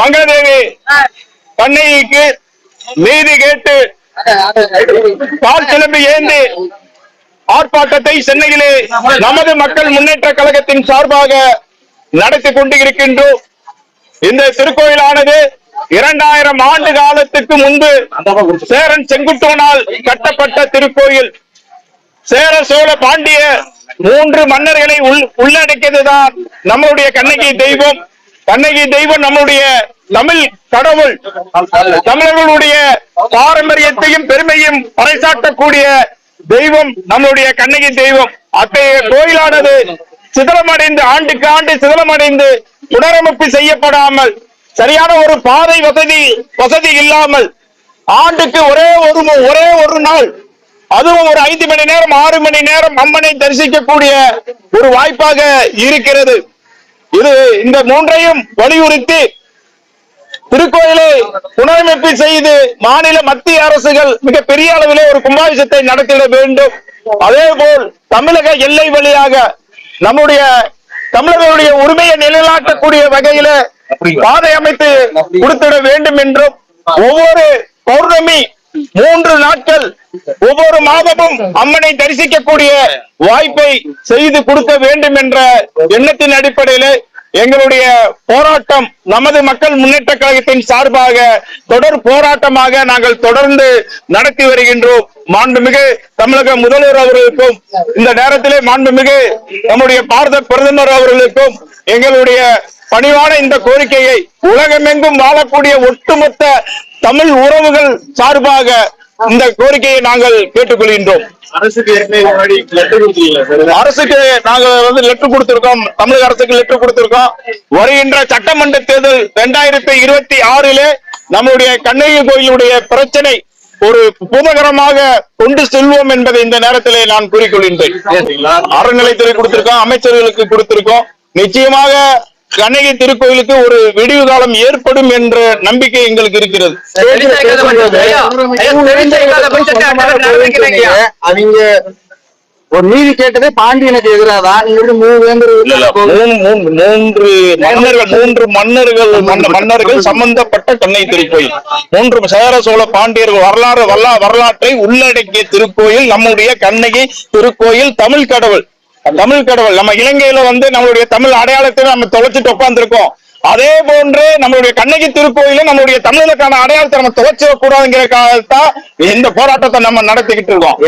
மங்கதேவி கண்ணகிக்கு நீதி கேட்டு பால் கிளம்பி ஏந்தி ஆர்ப்பாட்டத்தை சென்னையிலே நமது மக்கள் முன்னேற்ற கழகத்தின் சார்பாக நடத்தி கொண்டு இருக்கின்றோம் இந்த திருக்கோயிலானது இரண்டாயிரம் ஆண்டு காலத்துக்கு முன்பு சேரன் செங்குட்டுவனால் கட்டப்பட்ட திருக்கோயில். சேர சோழ பாண்டிய மூன்று மன்னர்களை உள்ளடக்கியதுதான் நம்மளுடைய கண்ணகி தெய்வம். கண்ணகி தெய்வம் நம்மளுடைய தமிழ் கடவுள் தமிழர்களுடைய பாரம்பரியத்தையும் பெருமையும் பறைசாட்டக்கூடிய தெய்வம் நம்மளுடைய கண்ணகி தெய்வம். அத்தகைய கோயிலானது சிதலமடைந்து ஆண்டுக்கு ஆண்டு சிதலமடைந்து புனரமைப்பு செய்யப்படாமல் சரியான ஒரு பாதை வசதி வசதி இல்லாமல் ஆண்டுக்கு ஒரே ஒரு ஒரே ஒரு நாள் அதுவும் ஒரு ஐந்து மணி நேரம் ஆறு மணி நேரம் அம்மனை தரிசிக்கக்கூடிய ஒரு வாய்ப்பாக இருக்கிறது. இது இந்த மூன்றையும் வலியுறுத்தி திருக்கோயிலை புனரமைப்பு செய்து மாநில மத்திய அரசுகள் மிக பெரிய அளவிலே ஒரு கும்பாபிஷத்தை நடத்திட வேண்டும். அதே போல் தமிழக எல்லை வழியாக நம்முடைய தமிழர்களுடைய உரிமையை நிலைநாட்டக்கூடிய வகையில பாதை அமைத்து கொடுத்திட வேண்டும் என்றும் ஒவ்வொரு பௌர்ணமி மூன்று நாட்கள் ஒவ்வொரு மாதமும் அம்மனை தரிசிக்கக்கூடிய வாய்ப்பை செய்து கொடுக்க வேண்டும் என்ற எண்ணத்தின் அடிப்படையிலே எங்களுடைய போராட்டம் நமது மக்கள் முன்னேற்ற கழகத்தின் சார்பாக தொடர் போராட்டமாக நாங்கள் தொடர்ந்து நடத்தி வருகின்றோம். மாண்புமிகு தமிழக முதல்வர் அவர்களுக்கும் இந்த நேரத்திலே மாண்புமிகு நம்முடைய பாரத பிரதமர் அவர்களுக்கும் எங்களுடைய பணிவான இந்த கோரிக்கையை உலகமெங்கும் வாழக்கூடிய ஒட்டுமொத்த தமிழ் உறவுகள் சார்பாக இந்த கோரிக்கையை நாங்கள் கேட்டுக்கொள்கின்றோம். அரசுக்கு கொடுத்தீங்களா சார் அரசுக்கு நாங்க வந்து லெட்டர் கொடுத்திருக்கோம். தமிழக அரசுக்கு லெட்டர் கொடுத்திருக்கோம். வருகின்ற சட்டமன்ற தேர்தல் இரண்டாயிரத்தி இருபத்தி ஆறிலே நம்முடைய கண்ணகி கோயிலுடைய பிரச்சனை ஒரு பூதகரமாக கொண்டு செல்வோம் என்பதை இந்த நேரத்திலே நான் கூறிக்கொள்கின்றேன். அறநிலைத்துறை கொடுத்திருக்கோம் அமைச்சர்களுக்கு கொடுத்திருக்கோம். நிச்சயமாக கண்ணகி திருக்கோயிலுக்கு ஒரு விடிவு காலம் ஏற்படும் என்ற நம்பிக்கை எங்களுக்கு இருக்கிறது. அவங்க ஒரு நீதி கேட்டதே பாண்டியனுக்கு எதிராதான் நீங்க மூன்று மன்னர்கள் மூன்று மன்னர்கள் மன்ன- மன்னர்கள் சம்பந்தப்பட்ட கண்ணை திருக்கோயில். மூன்று சேர சோழ பாண்டியர்கள் வரலாறு வரலா வரலாற்றை உள்ளடக்கிய திருக்கோயில் நம்முடைய கண்ணகி திருக்கோயில் தமிழ் கடவுள். தமிழ் கடவுள். நம்ம இலங்கையில வந்து நம்மளுடைய தமிழ் அடையாளத்தை நம்ம தொலைச்சிட்டு உட்காந்துருக்கோம் அதே போன்று நம்மளுடைய கண்ணகி திருக்கோயில நம்மளுடைய தமிழர்களுக்கான அடையாளத்தை நம்ம தொலைச்சிட கூடாதுங்கிறதுக்காகத்தான் இந்த போராட்டத்தை நம்ம நடத்திக்கிட்டு இருக்கோம்.